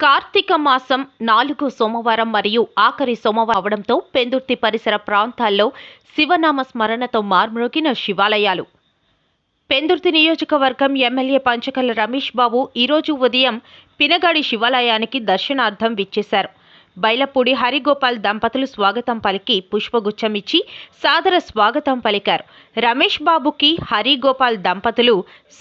కార్తీక మాసం నాలుగు సోమవారం మరియు ఆఖరి సోమవారం అవడంతో పెందుర్తి పరిసర ప్రాంతాల్లో శివనామ స్మరణతో మార్మ్రోగిన శివాలయాలు. పెందుర్తి నియోజకవర్గం ఎమ్మెల్యే పంచకల్ల రమేష్ బాబు ఈరోజు ఉదయం పినగాడి శివాలయానికి దర్శనార్థం విచ్చేశారు. బైలపూడి హరిగోపాల్ దంపతులు స్వాగతం పలికి పుష్పగుచ్చం ఇచ్చి సాదర స్వాగతం పలికారు. రమేష్ బాబుకి హరిగోపాల్ దంపతులు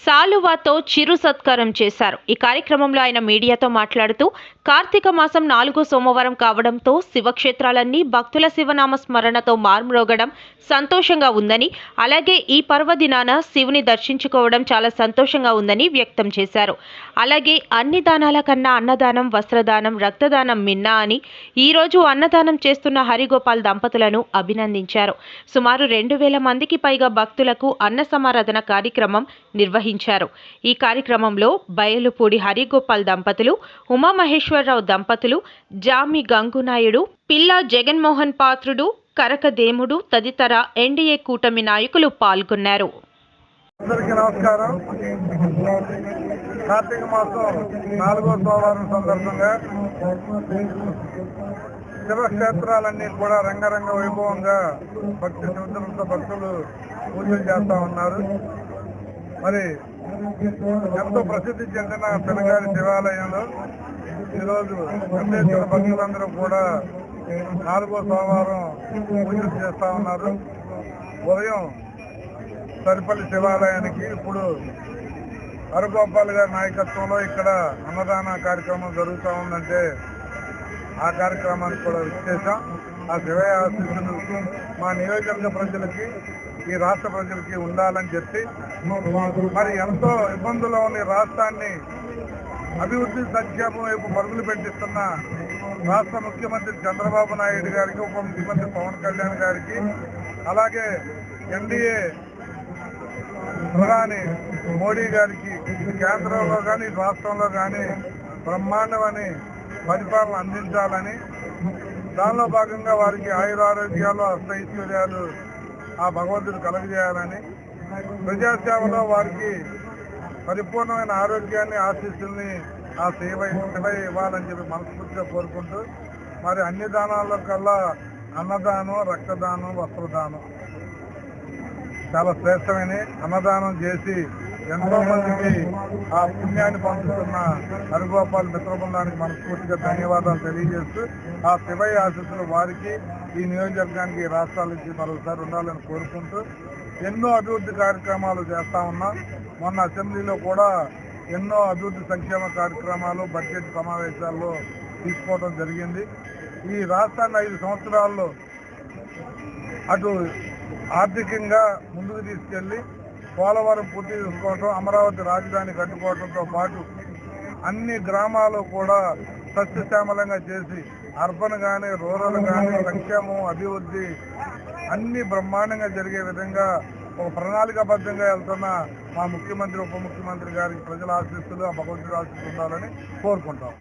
సాలువాతో చిరు సత్కారం చేశారు. ఈ కార్యక్రమంలో ఆయన మీడియాతో మాట్లాడుతూ కార్తీక మాసం నాలుగో సోమవారం కావడంతో శివక్షేత్రాలన్నీ భక్తుల శివనామ స్మరణతో మార్మ్రోగడం సంతోషంగా ఉందని అలాగే ఈ పర్వదినాన శివుని దర్శించుకోవడం చాలా సంతోషంగా ఉందని వ్యక్తం చేశారు. అలాగే అన్ని దానాల కన్నా అన్నదానం వస్త్రదానం రక్తదానం మిన్నా అని ఈ రోజు అన్నదానం చేస్తున్న హరిగోపాల్ దంపతులను అభినందించారు. సుమారు రెండు వేల మందికి పైగా భక్తులకు అన్న సమారాధన కార్యక్రమం నిర్వహించారు. ఈ కార్యక్రమంలో బయలుపూడి హరిగోపాల్ దంపతులు ఉమామహేశ్వరరావు దంపతులు జామి గంగునాయుడు పిల్లా జగన్మోహన్ పాత్రుడు కరకదేముడు తదితర ఎన్డీఏ కూటమి నాయకులు పాల్గొన్నారు. అందరికీ నమస్కారం. కార్తీక మాసం నాలుగో సోమవారం సందర్భంగా శివక్షేత్రాలన్నీ కూడా రంగరంగ వైభవంగా భక్తి శ్రద్ధలతో భక్తులు పూజలు చేస్తా ఉన్నారు. మరి ఎంతో ప్రసిద్ధి చెందిన పెనగారి దేవాలయంలో ఈరోజు అంబేద్కర్ భక్తులందరూ కూడా నాలుగో సోమవారం పూజలు చేస్తా ఉన్నారు. ఉదయం సరిపల్లి శివాలయానికి ఇప్పుడు హరగోపాల్ గారి నాయకత్వంలో ఇక్కడ అన్నదాన కార్యక్రమం జరుగుతూ ఉందంటే ఆ కార్యక్రమానికి కూడా విచ్చేసాం ఆ శివయ్య ఆశీస్సులు మా నియోజకవర్గ ప్రజలకి ఈ రాష్ట్ర ప్రజలకి ఉండాలని చెప్పి మరి ఎంతో ఇబ్బందుల్లో ఉన్న రాష్ట్రాన్ని అభివృద్ధి సంక్షేమం వైపు పరుగులు పెట్టిస్తున్న రాష్ట్ర ముఖ్యమంత్రి చంద్రబాబు నాయుడు గారికి ఉప ముఖ్యమంత్రి పవన్ కళ్యాణ్ గారికి అలాగే ఎన్డీఏ ప్రధాని మోడీ గారికి కేంద్రంలో కానీ రాష్ట్రంలో కానీ బ్రహ్మాండమని పరిపాలన అందించాలని దానిలో భాగంగా వారికి ఆయురారోగ్యాలు అష్టైశ్వర్యాలు ఆ భగవంతుడు కలుగజేయాలని ప్రజాసేవలో వారికి పరిపూర్ణమైన ఆరోగ్యాన్ని ఆశీస్సుల్ని ఆ సేవ సేవ ఇవ్వాలని చెప్పి మనస్ఫూర్తిగా కోరుకుంటూ మరి అన్ని దానాల్లో కల్లా అన్నదానం రక్తదానం వస్త్రదానం చాలా శ్రేష్టమైన అన్నదానం చేసి ఎంతో మందికి ఆ పుణ్యాన్ని పంపుతున్న హరిగోపాల్ మిత్రబృందానికి మనస్ఫూర్తిగా ధన్యవాదాలు తెలియజేస్తూ ఆ శివయ్య ఆశీస్సులు వారికి ఈ నియోజకవర్గానికి రాష్ట్రాల నుంచి మరొకసారి ఉండాలని కోరుకుంటూ ఎన్నో అభివృద్ధి కార్యక్రమాలు చేస్తా ఉన్నాం. మొన్న అసెంబ్లీలో కూడా ఎన్నో అభివృద్ధి సంక్షేమ కార్యక్రమాలు బడ్జెట్ సమావేశాల్లో తీసుకోవడం జరిగింది. ఈ రాష్ట్రాన్ని ఐదు సంవత్సరాల్లో అటు ఆర్థికంగా ముందుకు తీసుకెళ్ళి పోలవరం పూర్తి చేసుకోవటం అమరావతి రాజధాని కట్టుకోవడంతో పాటు అన్ని గ్రామాలు కూడా సస్యశ్యామలంగా చేసి అర్బన్ కానీ రూరల్ కానీ సంక్షేమం అభివృద్ధి అన్ని బ్రహ్మాండంగా జరిగే విధంగా ఒక ప్రణాళికాబద్ధంగా వెళ్తున్న మా ముఖ్యమంత్రి ఉప ముఖ్యమంత్రి గారికి ప్రజల ఆశీస్సులు ఆ భగవంతుడి ఆశీస్సులు ఉండాలని కోరుకుంటాం.